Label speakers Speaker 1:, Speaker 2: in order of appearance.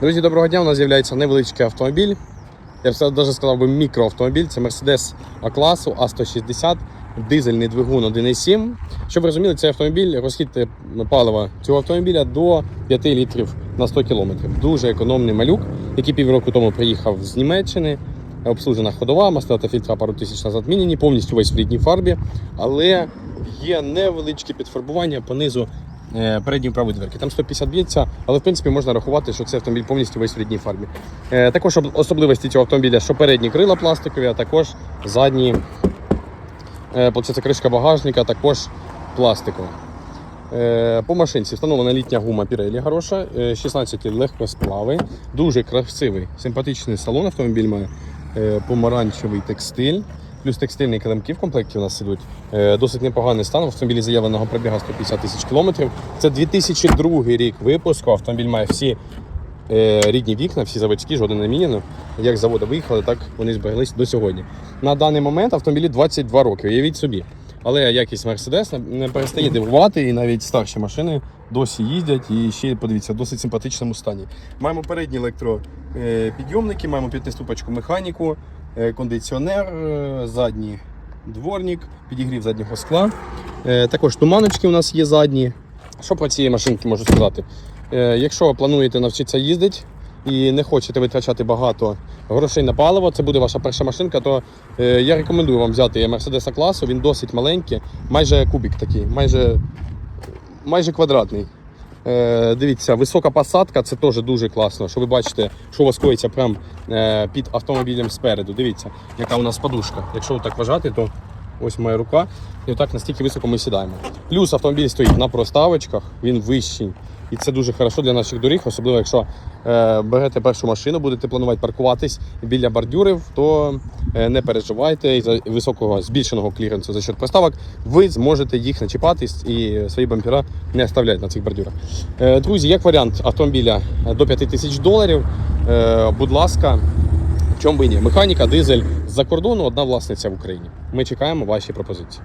Speaker 1: Друзі, доброго дня. У нас з'являється невеличкий автомобіль. Я б навіть сказав би мікроавтомобіль. Це Mercedes А-класу А160, дизельний двигун 1,7. Щоб ви розуміли, цей автомобіль розхід е, палива цього автомобіля до 5 літрів на 100 кілометрів. Дуже економний малюк, який півроку тому приїхав з Німеччини. Обслужена ходова, масла та фільтра пару тисяч назад міняні, повністю весь в рідній фарбі, але є невеличкі підфарбування по низу передньої правої дверки. Там 150 б'ється, але в принципі можна рахувати, що цей автомобіль повністю весь в рідній фарбі. Е, Також особливості цього автомобіля, що передні крила пластикові, а також задні, е, получається, кришка багажника, також пластикова. Е, По машинці встановлена літня гума Pirelli хороша, е, 16 легкосплави, дуже красивий, симпатичний салон автомобіль має, е, помаранчевий текстиль, плюс текстильні килимки в комплекті у нас ідуть. Е, Досить непоганий стан. В автомобілі заявленого пробіга 150 тисяч кілометрів. Це 2002 рік випуску. Автомобіль має всі е, рідні вікна, всі заводські, жоден не міняно. Як з заводу виїхали, так вони збереглись до сьогодні. На даний момент автомобілі 22 роки. Уявіть собі. Але якість Mercedes не- перестає дивувати, і навіть старші машини досі їздять і ще подивіться, в досить симпатичному стані. Маємо передні електропідйомники, маємо п'ятиступочку механіку, кондиціонер, е, задній дворник, підігрів заднього скла. Е, Також туманочки у нас є задні. Що про ці машинки можу сказати? Е, Якщо плануєте навчитися їздити і не хочете витрачати багато грошей на паливо, це буде ваша перша машинка, то е, я рекомендую вам взяти Mercedes класу. Він досить маленький, майже кубик такий, майже, майже квадратний. Е, дивіться, висока посадка це теж дуже класно. Що ви бачите, що у вас коїться прямо е, під автомобілем спереду. Дивіться, яка у нас подушка. Якщо так вважати, то ось моя рука. І отак настільки високо ми сідаємо. Плюс автомобіль стоїть на проставочках, він вищий. І це дуже хорошо для наших доріг, особливо якщо е, берете першу машину, будете планувати паркуватись біля бордюрів, то е, не переживайте за високого збільшеного кліренсу за счет проставок, ви зможете їх начіпатись і свої бампера не оставляти на цих бордюрах. Е, друзі, як варіант автомобіля до 5 тисяч доларів, е, будь ласка, чому би ні? Механіка, дизель з-за кордону, одна власниця в Україні. Ми чекаємо ваші пропозиції.